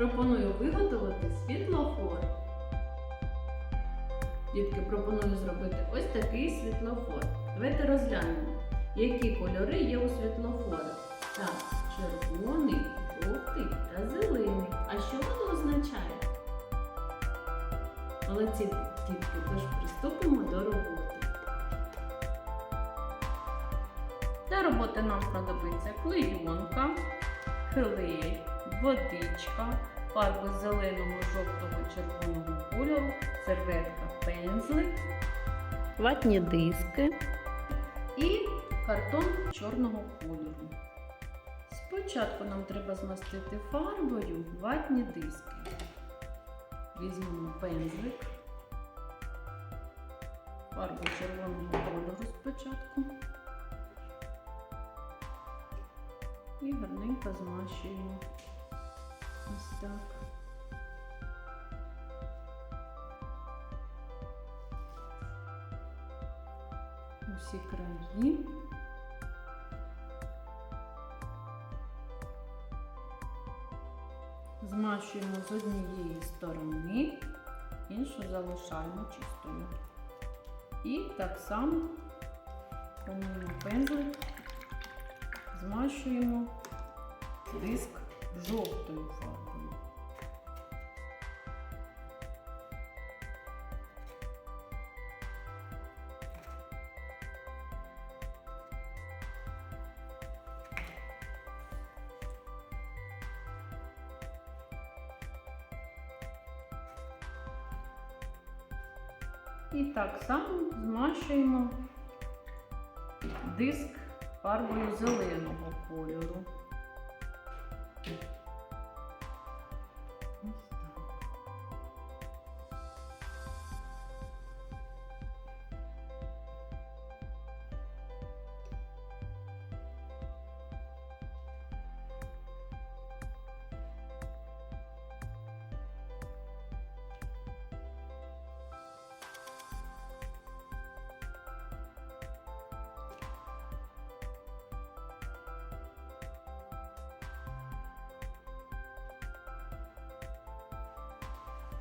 Пропоную виготовити світлофор. Дітки, пропоную зробити ось такий світлофор. Давайте розглянемо, які кольори є у світлофорі. Так, червоний, жовтий та зелений. А що воно означає? Молодці, дітки, тож приступимо до роботи. Для роботи нам знадобиться клейонка, клей, водичка, фарби зеленого, жовтого, червоного кольору, серветка, пензлик, ватні диски і картон чорного кольору. Спочатку нам треба змастити фарбою ватні диски. Візьмемо пензлик, фарбу червоного кольору спочатку. І гарненько змащуємо. Так. Усі краї. Змащуємо з однієї сторони, іншу залишаємо чистою. І так само проміємо пензлик, змащуємо диск жовтою фарбою. І так само змащуємо диск фарбою зеленого кольору.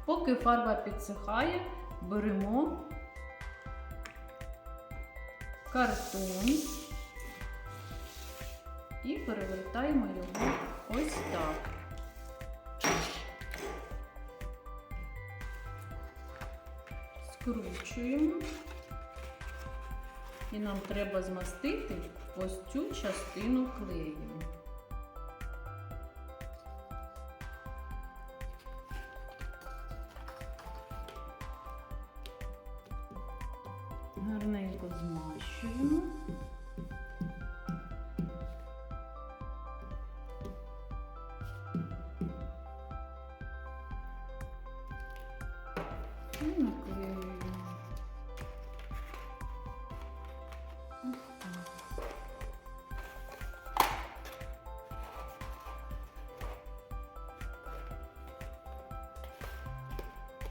Поки фарба підсихає, беремо картон і перевертаємо його ось так. Скручуємо. І нам треба змастити ось цю частину клеєм. Гарненько змащуємо. І наклеюємо.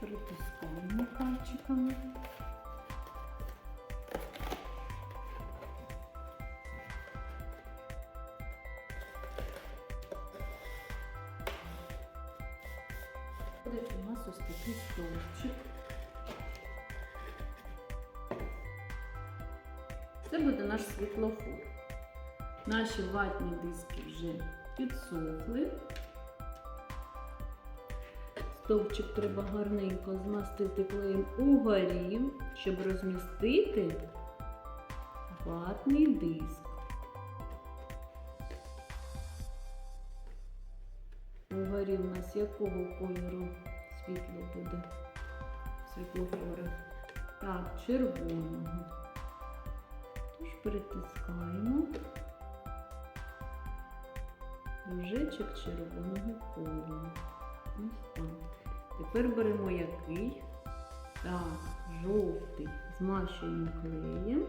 Притискаємо пальчиками. Ось такий стовпчик. Це буде наш світлофор. Наші ватні диски вже підсохли. Стовпчик треба гарненько змастити клеєм угорі, щоб розмістити ватний диск. Угорі у нас якого кольору світло буде світлофора? Так, червоного. Тож притискаємо кружечок червоного кольору. Ось так. Тепер беремо який? Так, жовтий. Змащуємо клеєм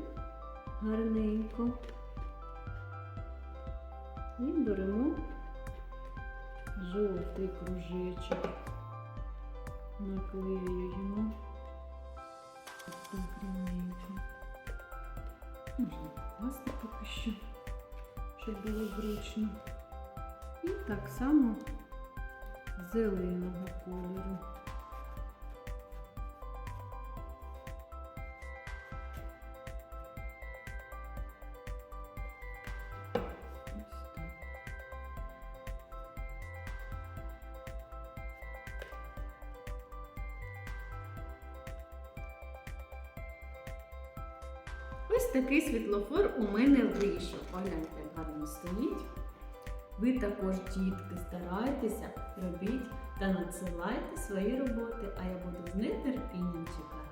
гарненько. І беремо жовтий кружечок. Наклеюємо. Ось так рівненько. Можна покласти поки що, щоб було зручно. І так само зеленого кольору. Ось такий світлофор у мене вийшов. Погляньте, як гарно стоїть. Ви також, дітки, старайтеся, робіть та надсилайте свої роботи, а я буду з нетерпінням чекати.